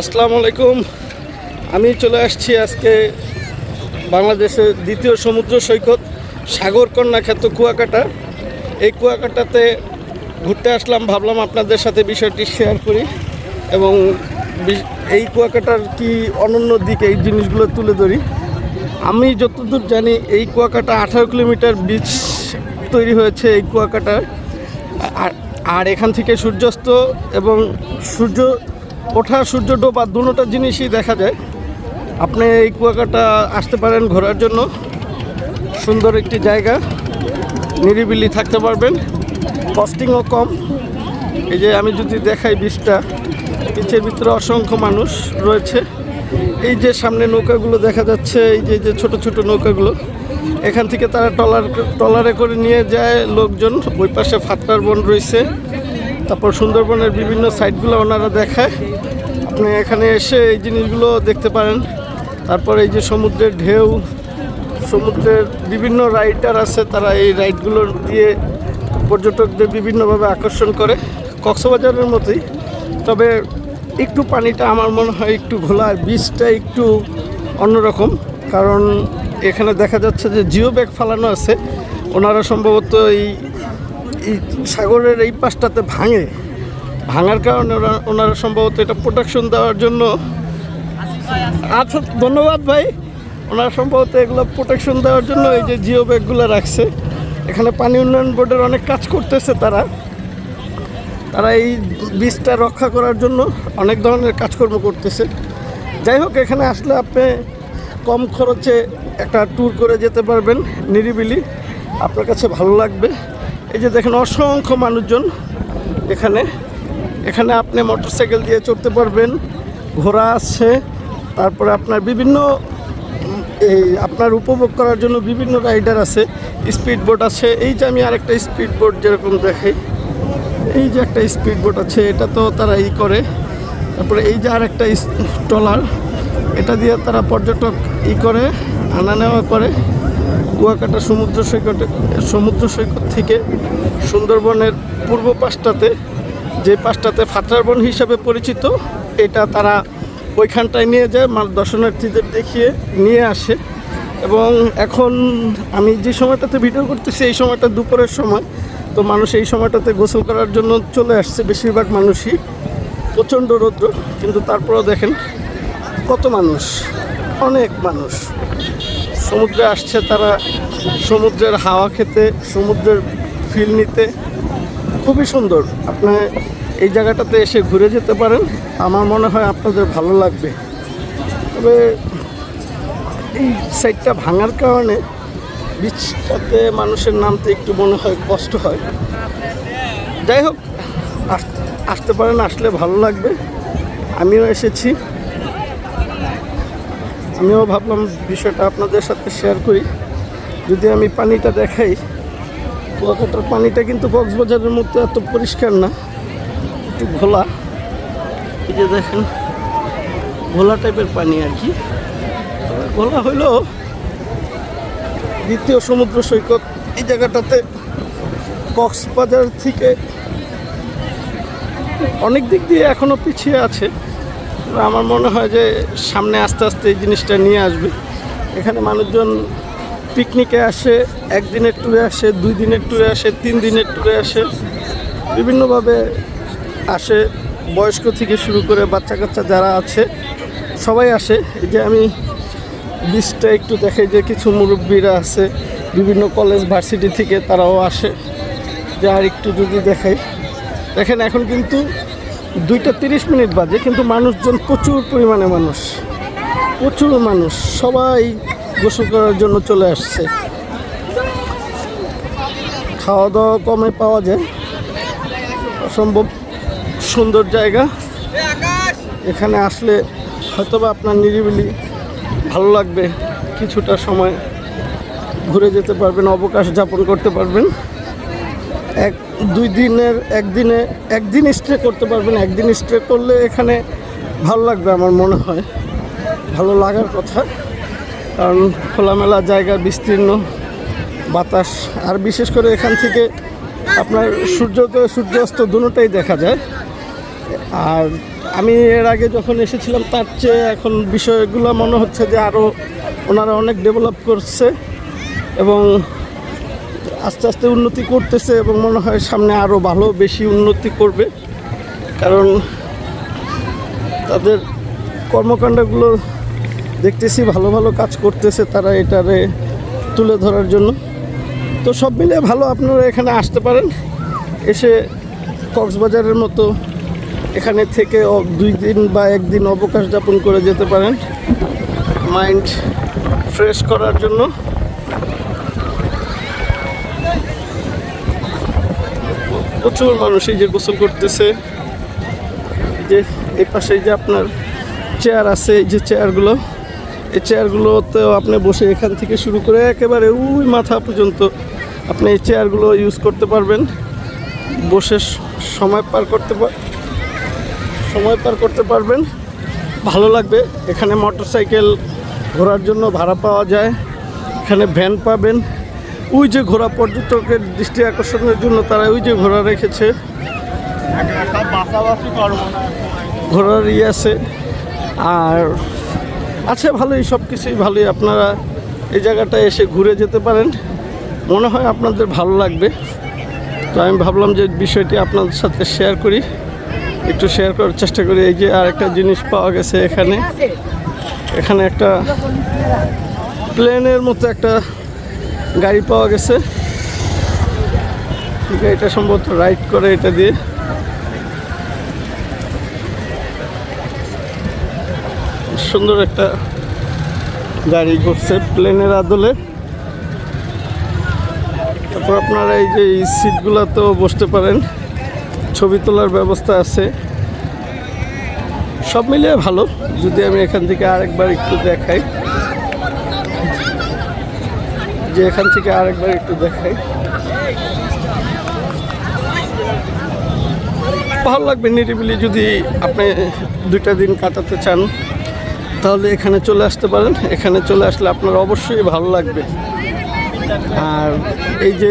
আসসালামু আলাইকুম। আমি চলে আসছি আজকে বাংলাদেশের দ্বিতীয় সমুদ্র সৈকত সাগরকন্যা খ্যাত কুয়াকাটা। এই কুয়াকাটাতে ঘুরতে আসলাম, ভাবলাম আপনাদের সাথে বিষয়টি শেয়ার করি এবং এই কুয়াকাটার কি অনন্য দিক এই জিনিসগুলো তুলে ধরি। আমি যতদূর জানি এই কুয়াকাটা আঠারো কিলোমিটার বিচ তৈরি হয়েছে এই কুয়াকাটার। আর আর এখান থেকে সূর্যাস্ত এবং সূর্য ওঠা, সূর্য, ডোবা দুটোটা জিনিসই দেখা যায়। আপনি এই কুয়াকাটা আসতে পারেন ঘোরার জন্য। সুন্দর একটি জায়গা। নিরিবিলি থাকতে পারবেন। কস্টিংও কম। এই যে আমি যদি দেখাই বীজটা বিচের ভিতরে অসংখ্য মানুষ রয়েছে। এই যে সামনে নৌকাগুলো দেখা যাচ্ছে, এই যে যে ছোট ছোট নৌকাগুলো। এখান থেকে তারা টলার টলারে করে নিয়ে যায় লোকজন। ওই পাশে ফাতরার বন রয়েছে। তারপর সুন্দরবনের বিভিন্ন সাইটগুলো ওনারা দেখায়। আপনি এখানে এসে এই জিনিসগুলো দেখতে পারেন। তারপর এই যে সমুদ্রের ঢেউ, সমুদ্রের বিভিন্ন রাইডার আছে, তারা এই রাইডগুলো দিয়ে পর্যটকদের বিভিন্নভাবে আকর্ষণ করে। কক্সবাজারের মতোই, তবে একটু পানিটা আমার মনে হয় একটু ঘোলা, বীজটা একটু অন্যরকম। কারণ এখানে দেখা যাচ্ছে যে জিও ব্যাগ ফালানো আছে। ওনারা সম্ভবত এই সাগরের এই পাশটাতে ভাঙে। ভাঙার কারণে ওরা ওনারা সম্ভবত এটা প্রোটেকশন দেওয়ার জন্য আচ্ছা ধন্যবাদ ভাই। ওনারা সম্ভবত এগুলো প্রোটেকশন দেওয়ার জন্য এই যে জিও ব্যাগগুলো রাখছে। এখানে পানি উন্নয়ন বোর্ডের অনেক কাজ করতেছে তারা। তারা এই বীজটা রক্ষা করার জন্য অনেক ধরনের কাজকর্ম করতেছে। যাই হোক, এখানে আসলে আপনি কম খরচে একটা ট্যুর করে যেতে পারবেন নিরিবিলি। আপনার কাছে ভালো লাগবে। এই যে দেখেন, অসংখ্য মানুষজন এখানে। এখানে আপনি মোটরসাইকেল দিয়ে চড়তে পারবেন, ঘোড়া আছে, তারপরে আপনার বিভিন্ন এই আপনার উপভোগ করার জন্য বিভিন্ন রাইডার আছে স্পিড বোট আছে, এই যে আমি আরেকটা স্পিড বোট যেরকম দেখাই এই যে একটা স্পিড বোট আছে, এটা তো তারা ই করে, তারপরে এই যে আরেকটা ট্রলার, এটা দিয়ে তারা পর্যটক ই করে, আনা নেওয়া করে, কুয়াকাটা সমুদ্র সৈকতে, সমুদ্র সৈকত থেকে সুন্দরবনের পূর্ব পাশটাতে। যে পাশটাতে ফাতরার বন হিসাবে পরিচিত, এটা তারা ওইখানটায় নিয়ে যায় দর্শনার্থীদের দেখিয়ে নিয়ে আসে। এবং এখন আমি যে সময়টাতে ভিডিও করতেছি, এই সময়টা দুপুরের সময়। তো মানুষ এই সময়টাতে গোসল করার জন্য চলে আসছে, বেশিরভাগ মানুষই। প্রচণ্ড রৌদ্র, কিন্তু তারপরেও দেখেন কত মানুষ, অনেক মানুষ। সমুদ্রে আসছে তারা, সমুদ্রের হাওয়া খেতে, সমুদ্রের ফিল নিতে। খুবই সুন্দর। আপনি এই জায়গাটাতে এসে ঘুরে যেতে পারেন। আমার মনে হয় আপনাদের ভালো লাগবে। তবে এই সাইডটা ভাঙার কারণে বিচটাতে মানুষের নামতে একটু মনে হয় কষ্ট হয়। যাই হোক, আস- আসতে পারেন, আসলে ভালো লাগবে। আমিও এসেছি। আমিও ভাবলাম বিষয়টা আপনাদের সাথে শেয়ার করি। যদি আমি পানিটা দেখাই কুয়াকাটার পানিটা কিন্তু কক্সবাজারের মতো এত পরিষ্কার না, একটু ঘোলা। এই যে দেখেন, ঘোলা টাইপের পানি আর কি। ঘোলা হইলেও দ্বিতীয় সমুদ্র সৈকত এই জায়গাটাতে কক্সবাজার থেকে অনেক দিক দিয়ে এখনও পিছিয়ে আছে। আমার মনে হয় যে সামনে আস্তে আস্তে এই জিনিসটা নিয়ে আসবে। এখানে মানুষজন পিকনিকে আসে, একদিনের ট্যুরে আসে দুই দিনের ট্যুরে আসে তিন দিনের ট্যুরে আসে, বিভিন্নভাবে আসে, বয়স্ক থেকে শুরু করে বাচ্চা কাচ্চা যারা আছে, সবাই আসে। এই যে আমি বীজটা একটু দেখাই যে কিছু মুরব্বীরা আছে, বিভিন্ন কলেজ ভার্সিটি থেকে তারাও আসে। যে আর একটু যদি দেখাই। দেখেন, এখন কিন্তু দুইটা তিরিশ মিনিট বাজে, কিন্তু মানুষজন প্রচুর পরিমাণে মানুষ। প্রচুর মানুষ। সবাই গোসল করার জন্য চলে আসছে। খাওয়া দাওয়া কমে পাওয়া যায়। অসম্ভব সুন্দর জায়গা। এখানে আসলে হয়তোবা আপনার নিরিবিলি ভালো লাগবে। কিছুটা সময় ঘুরে যেতে পারবেন, অবকাশ যাপন করতে পারবেন। এক, দুই দিনের, একদিনে, একদিন স্টে করতে পারবেন। একদিন স্টে করলে এখানে ভালো লাগবে আমার মনে হয়। ভালো লাগার কথা। কারণ খোলামেলা জায়গা, বিস্তীর্ণ বাতাস। আর বিশেষ করে এখান থেকে আপনার সূর্যোদয় সূর্যাস্ত দুটোটাই দেখা যায়। আর আমি এর আগে যখন এসেছিলাম, তার চেয়ে এখন বিষয়গুলো মনে হচ্ছে যে আরও ওনারা অনেক ডেভেলপ করছে এবং আস্তে আস্তে উন্নতি করতেছে এবং মনে হয় সামনে আরও ভালো, বেশি উন্নতি করবে। কারণ তাদের কর্মকাণ্ডগুলো দেখতেছি ভালো ভালো কাজ করতেছে তারা এটারে তুলে ধরার জন্য। তো সব মিলে ভালো আপনারা এখানে আসতে পারেন। এসে কক্সবাজারের মতো এখানে থেকে দুই দিন বা একদিন অবকাশ যাপন করে যেতে পারেন। মাইন্ড ফ্রেশ করার জন্য। প্রচুর মানুষ এই যে গোসল করতেছে। যে এই পাশে যে আপনার চেয়ার আছে, এই যে চেয়ারগুলো এই চেয়ারগুলোতেও আপনি বসে এখান থেকে শুরু করে একেবারে ওই মাথা পর্যন্ত আপনি এই চেয়ারগুলো ইউজ করতে পারবেন। বসে সময় পার করতে পার সময় পার করতে পারবেন। ভালো লাগবে। এখানে মোটর সাইকেল ঘোরার জন্য ভাড়া পাওয়া যায়। এখানে ভ্যান পাবেন। ওই যে ঘোড়া পর্যটকের দৃষ্টি আকর্ষণের জন্য তারা ওই যে ঘোড়া রেখেছে। ঘোরার ইয়ে আছে। আর আছে ভালোই, সব কিছুই ভালোই। আপনারা এই জায়গাটায় এসে ঘুরে যেতে পারেন। মনে হয় আপনাদের ভালো লাগবে। তো আমি ভাবলাম যে বিষয়টি আপনাদের সাথে শেয়ার করি। একটু শেয়ার করার চেষ্টা করি। এই যে আর একটা জিনিস পাওয়া গেছে এখানে। এখানে একটা প্লেনের মতো একটা গাড়ি পাওয়া গেছে। এটা সম্ভবত রাইড করে এটা দিয়ে। সুন্দর একটা গাড়ি করছে প্লেনের আদলে। তারপর আপনারা এই যে এই সিটগুলোতেও বসতে পারেন। ছবি তোলার ব্যবস্থা আছে। সব মিলিয়ে ভালো। যদি আমি এখান থেকে আরেকবার একটু দেখাই। যে এখান থেকে আরেকবার একটু দেখাই। ভালো লাগবে নিরিবিলি যদি আপনি দুইটা দিন কাটাতে চান। তাহলে এখানে চলে আসতে পারেন। এখানে চলে আসলে আপনার অবশ্যই ভালো লাগবে। আর এই যে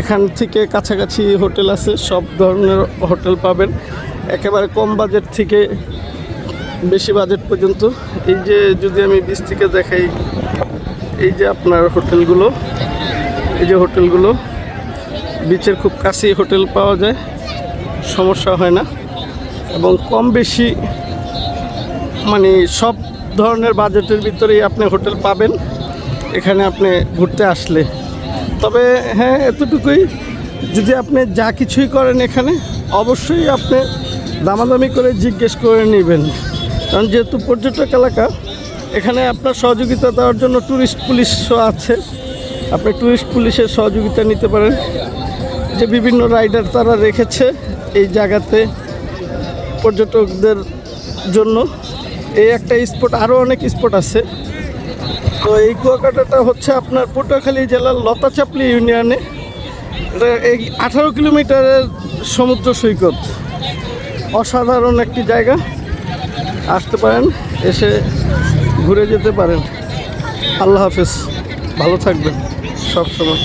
এখান থেকে কাছাকাছি হোটেল আছে, সব ধরনের হোটেল পাবেন। একেবারে কম বাজেট থেকে বেশি বাজেট পর্যন্ত। এই যে যদি আমি বিচ থেকে দেখাই, এই যে আপনার হোটেলগুলো, এই যে হোটেলগুলো, বিচের খুব কাছেই হোটেল পাওয়া যায়, সমস্যা হয় না। এবং কম বেশি মানে সব ধরনের বাজেটের ভিতরেই আপনি হোটেল পাবেন, এখানে আপনি ঘুরতে আসলে। তবে হ্যাঁ এতটুকুই। যদি আপনি যা কিছুই করেন এখানে, অবশ্যই আপনি দামাদামি করে জিজ্ঞেস করে নেবেন। কারণ যেহেতু পর্যটক এলাকা, এখানে আপনার সহযোগিতা দেওয়ার জন্য ট্যুরিস্ট পুলিশও আছে। আপনি ট্যুরিস্ট পুলিশের সহযোগিতা নিতে পারেন। যে বিভিন্ন রাইডার তারা রেখেছে এই জায়গাতে পর্যটকদের জন্য। এই একটা স্পট আরও অনেক স্পট আছে। তো এই কুয়াকাটাটা হচ্ছে আপনার পটুয়াখালী জেলার লতাচাপলি ইউনিয়নে। এই আঠারো কিলোমিটারের সমুদ্র সৈকত। অসাধারণ একটি জায়গা। আসতে পারেন, এসে ঘুরে যেতে পারেন। আল্লাহ হাফেজ, ভালো থাকবেন সব সময়